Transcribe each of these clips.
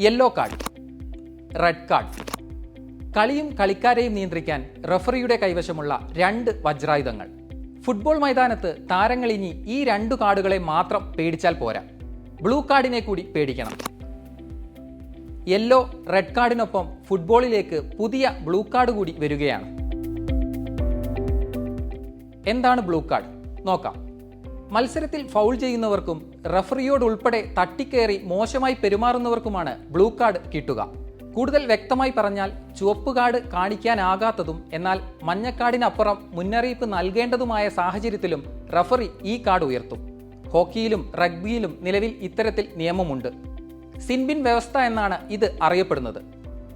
Yellow card red card കളിയും കളിക്കാരെയും നിയന്ത്രിക്കാൻ റഫറിയുടെ കൈവശമുള്ള രണ്ട് വജ്രായുധങ്ങൾ. ഫുട്ബോൾ മൈതാനത്ത് താരങ്ങൾ ഇനി ഈ രണ്ടു കാർഡുകളെ മാത്രം പേടിച്ചാൽ പോരാ. ബ്ലൂ കാർഡിനെ കൂടി പേടിക്കണം. യെല്ലോ റെഡ് കാർഡിനൊപ്പം ഫുട്ബോളിലേക്ക് പുതിയ ബ്ലൂ കാർഡ് കൂടി വരികയാണ്. എന്താണ് ബ്ലൂ കാർഡ് നോക്കാം. മത്സരത്തിൽ ഫൗൾ ചെയ്യുന്നവർക്കും റഫറിയോട് ഉൾപ്പെടെ തട്ടിക്കേറി മോശമായി പെരുമാറുന്നവർക്കുമാണ് ബ്ലൂ കാർഡ് കിട്ടുക. കൂടുതൽ വ്യക്തമായി പറഞ്ഞാൽ ചുവപ്പ് കാർഡ് കാണിക്കാനാകാത്തതും എന്നാൽ മഞ്ഞക്കാർഡിനപ്പുറം മുന്നറിയിപ്പ് നൽകേണ്ടതുമായ സാഹചര്യത്തിലും റഫറി ഈ കാർഡ് ഉയർത്തും. ഹോക്കിയിലും റഗ്ബിയിലും നിലവിൽ ഇത്തരത്തിൽ നിയമമുണ്ട്. സിൻബിൻ വ്യവസ്ഥ എന്നാണ് ഇത് അറിയപ്പെടുന്നത്.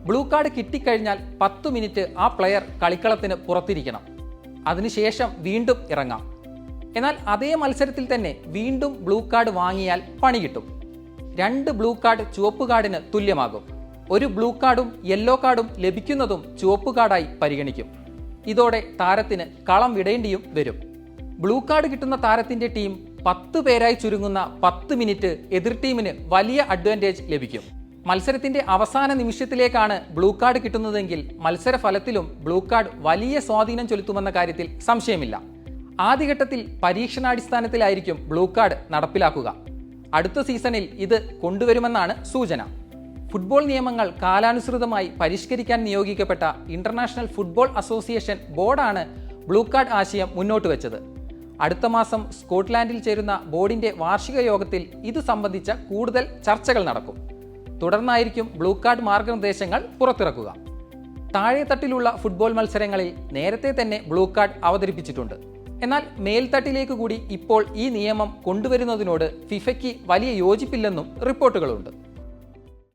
ബ്ലൂ കാർഡ് കിട്ടിക്കഴിഞ്ഞാൽ പത്തു മിനിറ്റ് ആ പ്ലെയർ കളിക്കളത്തിന് പുറത്തിരിക്കണം. അതിനുശേഷം വീണ്ടും ഇറങ്ങാം. എന്നാൽ അതേ മത്സരത്തിൽ തന്നെ വീണ്ടും ബ്ലൂ കാർഡ് വാങ്ങിയാൽ പണി കിട്ടും. രണ്ട് ബ്ലൂ കാർഡ് ചുവപ്പ് കാർഡിന് തുല്യമാകും. ഒരു ബ്ലൂ കാർഡും യെല്ലോ കാർഡും ലഭിക്കുന്നതും ചുവപ്പ് കാർഡായി പരിഗണിക്കും. ഇതോടെ താരത്തിന് കളം വിടേണ്ടിയും വരും. ബ്ലൂ കാർഡ് കിട്ടുന്ന താരത്തിന്റെ ടീം പത്ത് പേരായി ചുരുങ്ങുന്ന പത്ത് മിനിറ്റ് എതിർ ടീമിന് വലിയ അഡ്വാന്റേജ് ലഭിക്കും. മത്സരത്തിന്റെ അവസാന നിമിഷത്തിലേക്കാണ് ബ്ലൂ കാർഡ് കിട്ടുന്നതെങ്കിൽ മത്സരഫലത്തിലും ബ്ലൂ കാർഡ് വലിയ സ്വാധീനം ചെലുത്തുമെന്ന കാര്യത്തിൽ സംശയമില്ല. ആദ്യഘട്ടത്തിൽ പരീക്ഷണാടിസ്ഥാനത്തിലായിരിക്കും ബ്ലൂ കാർഡ് നടപ്പിലാക്കുക. അടുത്ത സീസണിൽ ഇത് കൊണ്ടുവരുമെന്നാണ് സൂചന. ഫുട്ബോൾ നിയമങ്ങൾ കാലാനുസൃതമായി പരിഷ്കരിക്കാൻ നിയോഗിക്കപ്പെട്ട ഇന്റർനാഷണൽ ഫുട്ബോൾ അസോസിയേഷൻ ബോർഡാണ് ബ്ലൂ കാർഡ് ആശയം മുന്നോട്ട് വെച്ചത്. അടുത്ത മാസം സ്കോട്ട്ലാൻഡിൽ ചേരുന്ന ബോർഡിന്റെ വാർഷിക യോഗത്തിൽ ഇത് സംബന്ധിച്ച കൂടുതൽ ചർച്ചകൾ നടക്കും. തുടർന്നായിരിക്കും ബ്ലൂ കാർഡ് മാർഗനിർദ്ദേശങ്ങൾ പുറത്തിറക്കുക. താഴെത്തട്ടിലുള്ള ഫുട്ബോൾ മത്സരങ്ങളിൽ നേരത്തെ തന്നെ ബ്ലൂ കാർഡ് അവതരിപ്പിച്ചിട്ടുണ്ട്. എന്നാൽ മേൽത്തട്ടിലേക്ക് കൂടി ഇപ്പോൾ ഈ നിയമം കൊണ്ടുവരുന്നതിനോട് ഫിഫയ്ക്ക് വലിയ യോജിപ്പില്ലെന്നും റിപ്പോർട്ടുകളുണ്ട്.